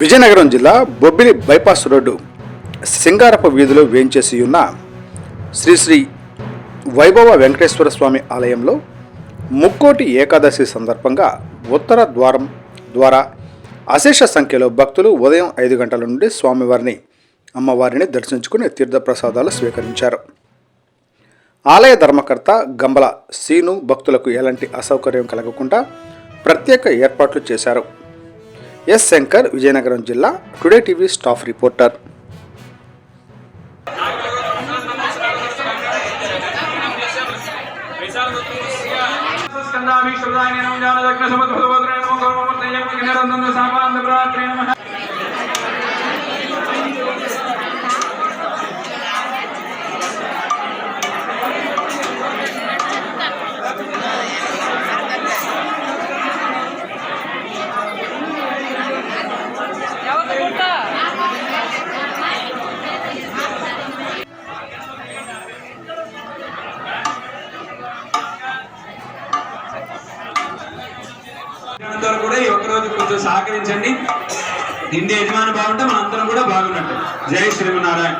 విజయనగరం జిల్లా Bobbili bypass road సింగారప వీధిలో వేయించేసి ఉన్న శ్రీ శ్రీ వైభవ వెంకటేశ్వర స్వామి ఆలయంలో ముక్కోటి ఏకాదశి సందర్భంగా ఉత్తర ద్వారం ద్వారా అశేష సంఖ్యలో భక్తులు ఉదయం ఐదు గంటల నుండి స్వామివారిని అమ్మవారిని దర్శించుకుని తీర్థప్రసాదాలు స్వీకరించారు. ఆలయ ధర్మకర్త గంబల సీను భక్తులకు ఎలాంటి అసౌకర్యం కలగకుండా ప్రత్యేక ఏర్పాట్లు చేశారు. ఎస్ శంకర్ విజయనగరం జిల్లా టుడే టీవీ స్టాఫ్ రిపోర్టర్. స్కందాభీష్టాయ నమో నమో గౌరవమూర్తయ నమో సామానంద ప్రాత్రే నమః అందరూ కూడా ఈ ఒక్కరోజు కొంచెం సహకరించండి. ఇండియా యజమాని బాగుంటే మనందరం కూడా బాగున్నట్టు. జై శ్రీమన్నారాయణ.